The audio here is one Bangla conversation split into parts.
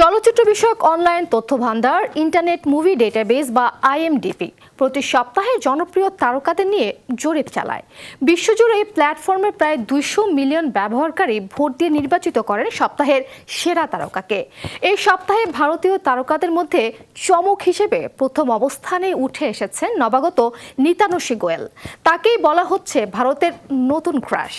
চলচ্চিত্র বিষয়ক অনলাইন তথ্য ভান্ডার ইন্টারনেট মুভি ডেটাবেস বা আইএমডিপি প্রতি সপ্তাহে জনপ্রিয় তারকাদের নিয়ে জরিপ চালায়। বিশ্বজুড়ে এই প্ল্যাটফর্মের প্রায় দুইশো মিলিয়ন ব্যবহারকারী ভোট দিয়ে নির্বাচিত করেন সপ্তাহের সেরা তারকাকে। এই সপ্তাহে ভারতীয় তারকাদের মধ্যে চমক হিসেবে প্রথম অবস্থানে উঠে এসেছেন নবাগত নিতানসী গোয়েল তাকেই বলা হচ্ছে ভারতের নতুন ক্রাশ।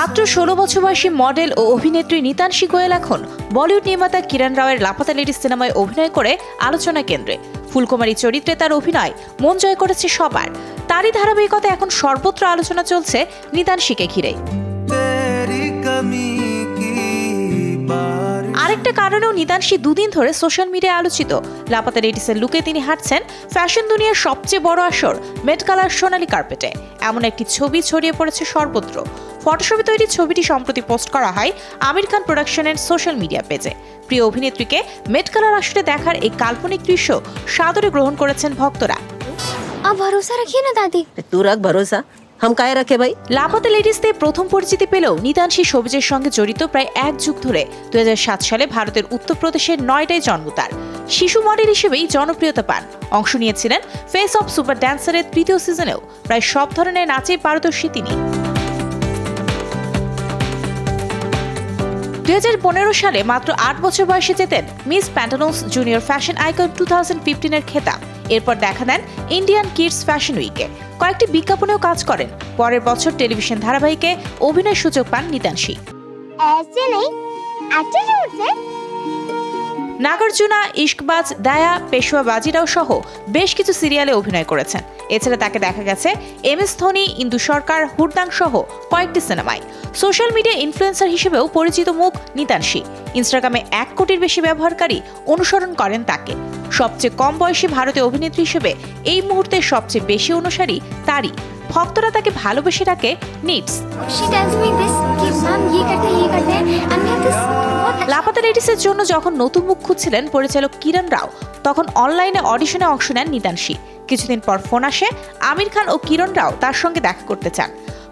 মাত্র ষোলো বছর বয়সী মডেল ও অভিনেত্রী নিতানসী গোয়েল এখন বলিউড নির্মাতা কিরণ রাওয়ের লাফাতা লেডিস সিনেমায় অভিনয় করে আলোচনা কেন্দ্রে। ফুলকুমারী চরিত্রে তার অভিনয় মন জয় করেছে সবার। তারই ধারাবাহিকতা এখন সর্বত্র আলোচনা চলছে নিতানসীকে ঘিরে बारिश আরেকটা কারণেও নিতানসী দুদিন ধরে সোশ্যাল মিডিয়ায় আলোচিত লাপাতা লেডিসের লুকে তিনি হাঁটছেন ফ্যাশন দুনিয়ার সবচেয়ে বড় আসর মেট কালার সোনালি কার্পেটে এমন একটি ছবি ছড়িয়ে পড়েছে সর্বত্র ফটোশপে তৈরি ছবিটি সম্প্রতি পোস্ট করা হয় আমির খান প্রোডাকশনের সোশ্যাল মিডিয়া পেজে প্রিয় অভিনেত্রীকে মেট কালার আসরে দেখার এই কাল্পনিক দৃশ্য সাদরে গ্রহণ করেছেন ভক্তরা आप भरोसा रखिए ना दादी तू रख भरोसा হাম কায়া রাখে ভাই। লাপাতা লেডিসদের প্রথম পরিচিতি পেলেও নিতানসী সবুজের সঙ্গে জড়িত প্রায় এক যুগ ধরে দুই হাজার সাত সালে ভারতের উত্তরপ্রদেশের নয়ডায় জন্ম তার। শিশু মডেল হিসেবেই জনপ্রিয়তা পান। অংশ নিয়েছিলেন ফেস অফ সুপার ড্যান্সারের তৃতীয় সিজনেও। প্রায় সব ধরনের নাচে পারদর্শী তিনি। দুই সালে মাত্র আট বছর বয়সে জেতেন Miss Pantaloons junior fashion icon two thousand ফিফটিনের খেতাব এরপর দেখা দেন ইন্ডিয়ান কিডস ফ্যাশন উইকে। কয়েকটি বিজ্ঞাপনেও কাজ করেন। পরের বছর টেলিভিশন ধারাবাহিকে অভিনয়ের সুযোগ পান নিতাংশী নাগার্জুনা, ইশকবাজ, দায়া, পেশোয়া বাজিরাও সহ বেশ কিছু সিরিয়ালে অভিনয় করেছেন। এছাড়া তাকে দেখা গেছে এম এস ধোনি, ইন্দু সরকার, হুরদাং সহ কয়েকটি সিনেমায়। সোশ্যাল মিডিয়া ইনফ্লুয়েন্সার হিসেবেও পরিচিত মুখ নিতানসী। ইনস্টাগ্রামে এক কোটির বেশি ব্যবহারকারী অনুসরণ করেন তাকে। সবচেয়ে কম বয়সী ভারতীয় অভিনেত্রী হিসেবে এই মুহূর্তে সবচেয়ে বেশি অনুসারী তারই। ভক্তরা তাকে ভালোবেসে ডাকে নিটস লাপাতা লেডিসের জন্য যখন নতুন মুখ খুঁজছিলেন পরিচালক কিরণ রাও, তখন অনলাইনে অডিশনে অংশ নেন নিতানসী কিছুদিন পর ফোন আসে আমির খান ও কিরণ রাও তার সঙ্গে দেখা করতে চান।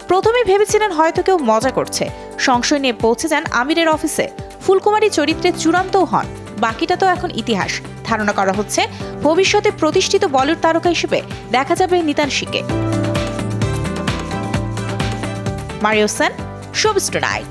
প্রথমে ভেবেছিলেন হয়তো কেউ মজা করছে। সংশয় নিয়ে পৌঁছে যান আমিরের অফিসে ফুলকুমারী চরিত্রে চূড়ান্তও হন, বাকিটা তো এখন ইতিহাস। ধারণা করা হচ্ছে ভবিষ্যতে প্রতিষ্ঠিত বলিউড তারকা হিসেবে দেখা যাবে নিতানসীকে মারিও সেন শোবিস্ট নাইট